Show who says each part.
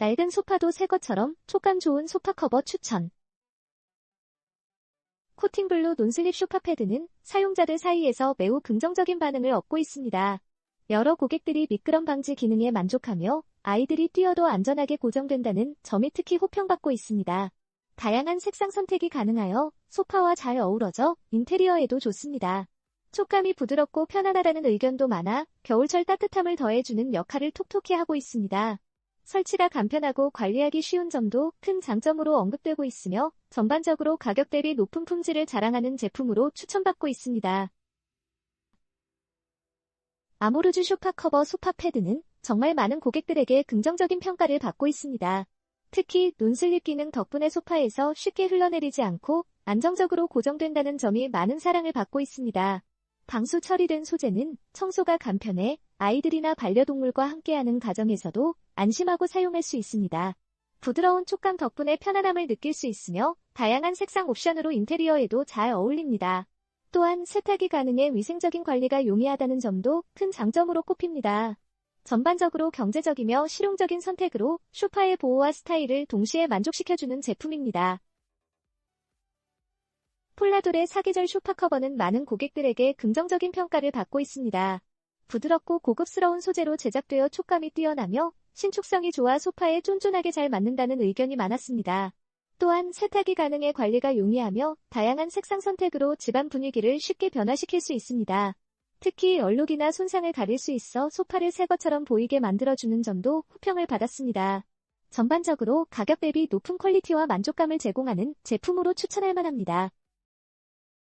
Speaker 1: 낡은 소파도 새 것처럼 촉감 좋은 소파 커버 추천. 코팅블루 논슬립 소파 패드는 사용자들 사이에서 매우 긍정적인 반응을 얻고 있습니다. 여러 고객들이 미끄럼 방지 기능에 만족하며 아이들이 뛰어도 안전하게 고정된다는 점이 특히 호평받고 있습니다. 다양한 색상 선택이 가능하여 소파와 잘 어우러져 인테리어에도 좋습니다. 촉감이 부드럽고 편안하다는 의견도 많아 겨울철 따뜻함을 더해주는 역할을 톡톡히 하고 있습니다. 설치가 간편하고 관리하기 쉬운 점도 큰 장점으로 언급되고 있으며 전반적으로 가격 대비 높은 품질을 자랑하는 제품으로 추천받고 있습니다. 아모르주 쇼파 커버 소파 패드는 정말 많은 고객들에게 긍정적인 평가를 받고 있습니다. 특히 논슬립 기능 덕분에 소파에서 쉽게 흘러내리지 않고 안정적으로 고정된다는 점이 많은 사랑을 받고 있습니다. 방수 처리된 소재는 청소가 간편해 아이들이나 반려동물과 함께하는 가정에서도 안심하고 사용할 수 있습니다. 부드러운 촉감 덕분에 편안함을 느낄 수 있으며 다양한 색상 옵션으로 인테리어에도 잘 어울립니다. 또한 세탁이 가능해 위생적인 관리가 용이하다는 점도 큰 장점으로 꼽힙니다. 전반적으로 경제적이며 실용적인 선택으로 쇼파의 보호와 스타일을 동시에 만족시켜주는 제품입니다. 폴라돌의 사계절 쇼파 커버는 많은 고객들에게 긍정적인 평가를 받고 있습니다. 부드럽고 고급스러운 소재로 제작되어 촉감이 뛰어나며 신축성이 좋아 소파에 쫀쫀하게 잘 맞는다는 의견이 많았습니다. 또한 세탁이 가능해 관리가 용이하며 다양한 색상 선택으로 집안 분위기를 쉽게 변화시킬 수 있습니다. 특히 얼룩이나 손상을 가릴 수 있어 소파를 새 것처럼 보이게 만들어주는 점도 호평을 받았습니다. 전반적으로 가격 대비 높은 퀄리티와 만족감을 제공하는 제품으로 추천할 만합니다.